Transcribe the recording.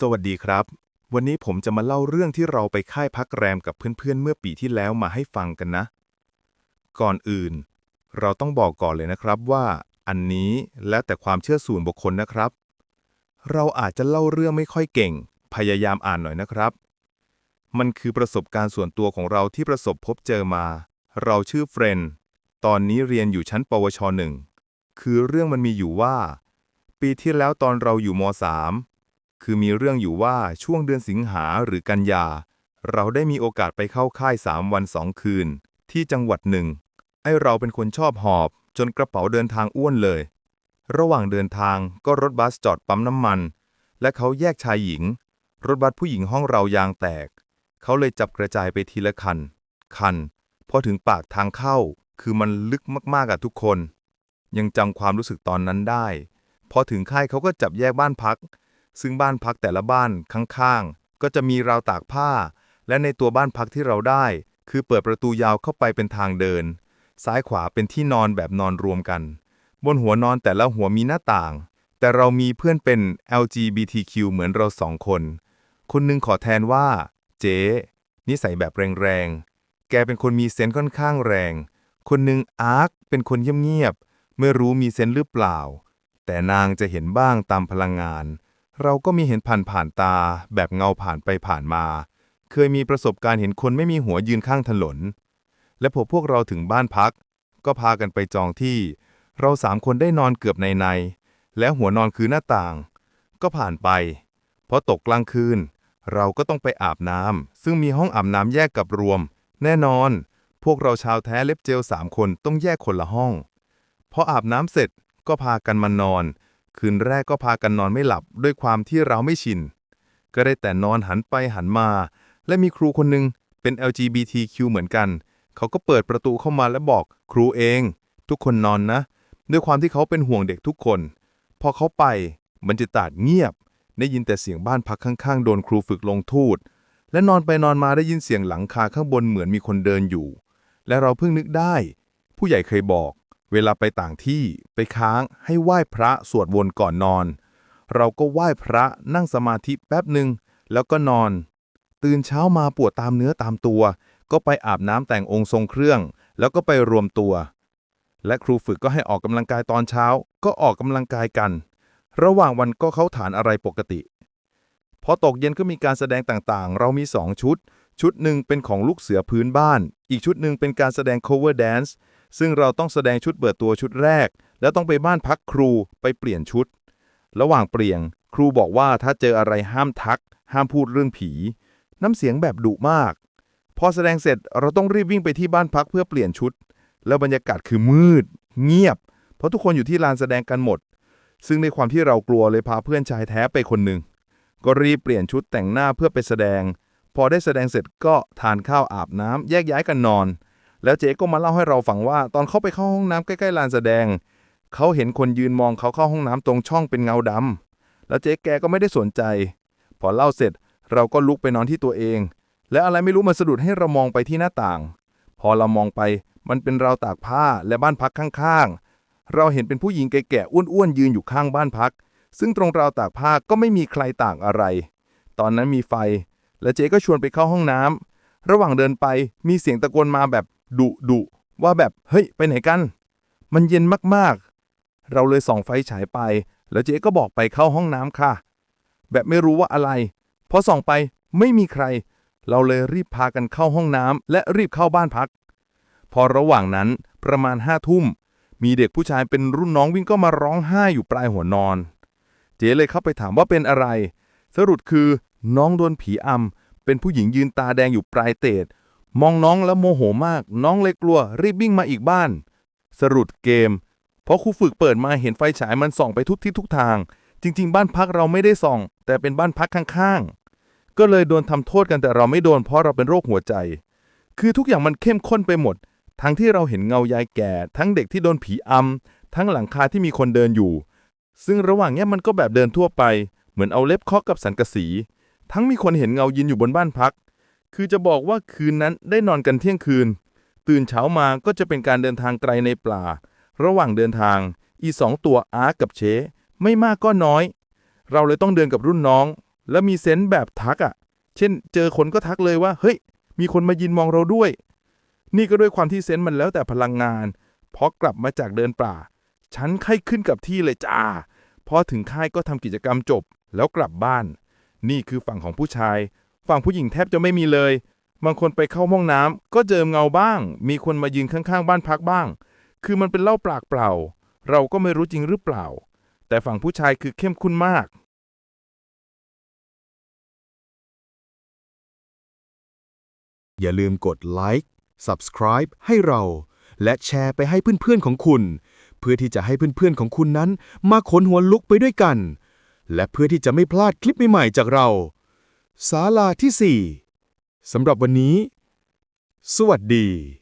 สวัสดีครับ วันนี้ผมจะมาเล่าเรื่องที่เราไปค่ายพักแรมกับเพื่อนๆเมื่อปีที่แล้วมาให้ฟังกันนะ ก่อนอื่น เราต้องบอกก่อนเลยนะครับว่าอันนี้แล้วแต่ความเชื่อส่วนบุคคลนะครับ เราอาจจะเล่าเรื่องไม่ค่อยเก่ง พยายามอ่านหน่อยนะครับ มันคือประสบการณ์ส่วนตัวของเราที่ประสบพบเจอมา เราชื่อเฟรนตอนนี้เรียนอยู่ชั้น ปวชหนึ่งคือเรื่องมันมีอยู่ว่า ปีที่แล้วตอนเราอยู่ม .3 คือมีเรื่องอยู่ว่าช่วงเดือนสิงหาหรือกันยา เราได้มีโอกาสไปเข้าค่าย 3 วัน 2 คืน ที่จังหวัดหนึ่ง ไอเราเป็นคนชอบหอบ จนกระเป๋าเดินทางอ้วนเลย ระหว่างเดินทางก็รถบัสจอดปั๊มน้ำมัน และเขาแยกชายหญิง รถบัสผู้หญิงห้องเรายางแตก เขาเลยจับกระจายไปทีละคัน คัน พอถึงปากทางเข้า คือมันลึกมากๆอะทุกคน ยังจำความรู้สึกตอนนั้นได้ พอถึงค่ายเขาก็จับแยกบ้านพัก ซึ่งบ้านพักแต่ละบ้านข้างๆ ก็จะมีราวตากผ้า และในตัวบ้านพักที่เราได้ คือเปิดประตูยาวเข้าไปเป็นทางเดิน ซ้ายขวาเป็นที่นอนแบบนอนรวมกัน บนหัวนอนแต่ละหัวมีหน้าต่าง แต่เรามีเพื่อนเป็น LGBTQ เหมือนเราสองคน คนหนึงขอแทนว่า เจ๊นิสัยแบบแรงๆ แกเป็นคนมีเซนค่อนข้างแรง คนหนึ่งอาร์คเป็นคนเงียบๆไม่รู้มีเซนหรือเปล่า แต่นางจะเห็นบ้างตามพลังงาน เราก็มีเห็นผ่านผ่านๆตา แบบเงาผ่านไปผ่านมา เคยมีประสบการณ์เห็นคนไม่มีหัวยืนข้างถนน และพอพวกเราถึงบ้านพัก ก็พากันไปจองที่ เราสามคนได้นอนเกือบในในๆและหัวนอนคือหน้าต่าง ก็ผ่านไป เพอตกกลางคืน เราก็ต้องไปอาบน้ำซึ่งมีห้องอาบน้ำแยกกับรวม แน่นอน พวกเราชาวแท้เล็บเจลสามคนต้องแยกคนละห้องพออาบน้ำเสร็จก็พากันมานอน คืนแรกก็พากันนอนไม่หลับด้วยความที่เราไม่ชิน ก็ได้แต่นอนหันไปหันมา และมีครูคนหนึ่งเป็น LGBTQ เหมือนกัน เขาก็เปิดประตูเข้ามาและบอกครูเอง ทุกคนนอนนะ ด้วยความที่เขาเป็นห่วงเด็กทุกคน พอเขาไปบรรยากาศเงียบ ได้ยินแต่เสียงบ้านพักข้างๆ โดนครูฝึกลงโทูตและนอนไปนอนมาได้ยินเสียงหลังคาข้างบนเหมือนมีคนเดินอยู่ และเราเพิ่งนึกได้ ผู้ใหญ่เคยบอก เวลาไปต่างที่ไปค้างให้ไหว้พระสวดวนก่อนนอน เราก็ไหว้พระนั่งสมาธิแป๊บหนึ่งแล้วก็นอน ตื่นเช้ามาปวดตามเนื้อตามตัว ก็ไปอาบน้ำแต่งองค์ทรงเครื่อง แล้วก็ไปรวมตัว และครูฝึกก็ให้ออกกำลังกายตอนเช้า ก็ออกกำลังกายกัน ระหว่างวันก็เข้าฐานอะไรปกติพอตกเย็นก็มีการแสดงต่างๆ เรามี2ชุด ชุดหนึ่งเป็นของลูกเสือพื้นบ้าน อีกชุดหนึ่งเป็นการแสดง cover dance ซึ่งเราต้องแสดงชุดเปิดตัวชุดแรก แล้วต้องไปบ้านพักครูไปเปลี่ยนชุด ระหว่างเปลี่ยนครูบอกว่าถ้าเจออะไรห้ามทัก ห้ามพูดเรื่องผี น้ำเสียงแบบดุมาก พอแสดงเสร็จเราต้องรีบวิ่งไปที่บ้านพักเพื่อเปลี่ยนชุด แล้วบรรยากาศคือมืด เงียบ เพราะทุกคนอยู่ที่ลานแสดงกันหมด ซึ่งในความที่เรากลัวเลยพาเพื่อนชายแท้ไปคนหนึ่งก็รีบเปลี่ยนชุดแต่งหน้าเพื่อไปแสดง พอได้แสดงเสร็จก็ทานข้าวอาบน้ำแยกย้ายกันนอน แล้วเจ๊ก็มาเล่าให้เราฟังว่า ตอนเขาไปเข้าห้องน้ำใกล้ๆลานแสดง เขาเห็นคนยืนมองเขาเข้าห้องน้ำตรงช่องเป็นเงาดำแล้วเจ๊แกก็ไม่ได้สนใจ พอเล่าเสร็จเราก็ลุกไปนอนที่ตัวเอง และอะไรไม่รู้มาสะดุดให้เรามองไปที่หน้าต่าง พอเรามองไปมันเป็นราวตากผ้าและบ้านพักข้างๆ เราเห็นเป็นผู้หญิงแก่ๆอ้วนๆยืนอยู่ข้างบ้านพัก ซึ่งตรงราวตากผ้าก็ไม่มีใครต่ากอะไร ตอนนั้นมีไฟ และเจ๊ก็ชวนไปเข้าห้องน้ำระหว่างเดินไปมีเสียงตะโกนมาแบบดุดุว่าแบบเฮ้ยไปไหนกัน มันเย็นมากๆ เราเลยส่องไฟฉายไป แล้วเจ๊ก็บอกไปเข้าห้องน้ำค่ะ แบบไม่รู้ว่าอะไรพอส่องไปไม่มีใคร เราเลยรีบพากันเข้าห้องน้ำและรีบเข้าบ้านพัก พอระหว่างนั้นประมาณห้าทุ่ม มีเด็กผู้ชายเป็นรุ่นน้องวิ่งก็มาร้องไห้อยู่ปลายหัวนอน เจ๊เลยเข้าไปถามว่าเป็นอะไร สรุปคือน้องโดนผีอำเป็นผู้หญิงยืนตาแดงอยู่ปลายเตด มองน้องแล้วโมโหมาก น้องเลยกลัวรีบวิ่งมาอีกบ้าน สรุปเกม เพอครูฝึกเปิดมาเห็นไฟฉายมันส่องไปทุกทิศทุกทาง จริง ๆ บ้านพักเราไม่ได้ส่อง แต่เป็นบ้านพักข้างๆ ก็เลยโดนทำโทษกันแต่เราไม่โดนเพราะเราเป็นโรคหัวใจ คือทุกอย่างมันเข้มข้นไปหมด ทั้งที่เราเห็นเงายายแก่ ทั้งเด็กที่โดนผีอำทั้งหลังคาที่มีคนเดินอยู่ ซึ่งระหว่างเนี้ยมันก็แบบเดินทั่วไป เหมือนเอาเล็บเคาะกับสังกะสี ทั้งมีคนเห็นเงายืนอยู่บนบ้านพัก คือจะบอกว่าคืนนั้นได้นอนกันเที่ยงคืน ตื่นเช้ามาก็จะเป็นการเดินทางไกลในป่า ระหว่างเดินทาง อีสองตัวอาร์กับเช ไม่มากก็น้อย เราเลยต้องเดินกับรุ่นน้อง แล้วมีเซนส์แบบทักอะ่ะ เช่น เจอคนก็ทักเลยว่า เฮ้ย มีคนมายินมองเราด้วย นี่ก็ด้วยความที่เซนส์มันแล้วแต่พลังงาน พอกลับมาจากเดินป่า ฉันไข้ขึ้นกับที่เลยจ้า พอถึงค่ายก็ทำกิจกรรมจบ แล้วกลับบ้าน นี่คือฝั่งของผู้ชาย ฝั่งผู้หญิงแทบจะไม่มีเลย บางคนไปเข้าห้องน้ำก็เจอเงาบ้าง มีคนมายืนข้างๆ บ้านพักบ้าง คือมันเป็นเล่าปากเปล่า เราก็ไม่รู้จริงหรือเปล่า แต่ฝั่งผู้ชายคือเข้มข้นมากอย่าลืมกดไลค์ Subscribe ให้เรา และแชร์ไปให้เพื่อนๆของคุณ เพื่อที่จะให้เพื่อนๆของคุณนั้น มาขนหัวลุกไปด้วยกัน และเพื่อที่จะไม่พลาดคลิปใหม่ๆจากเรา ศาลาที่ 4สำหรับวันนี้ สวัสดี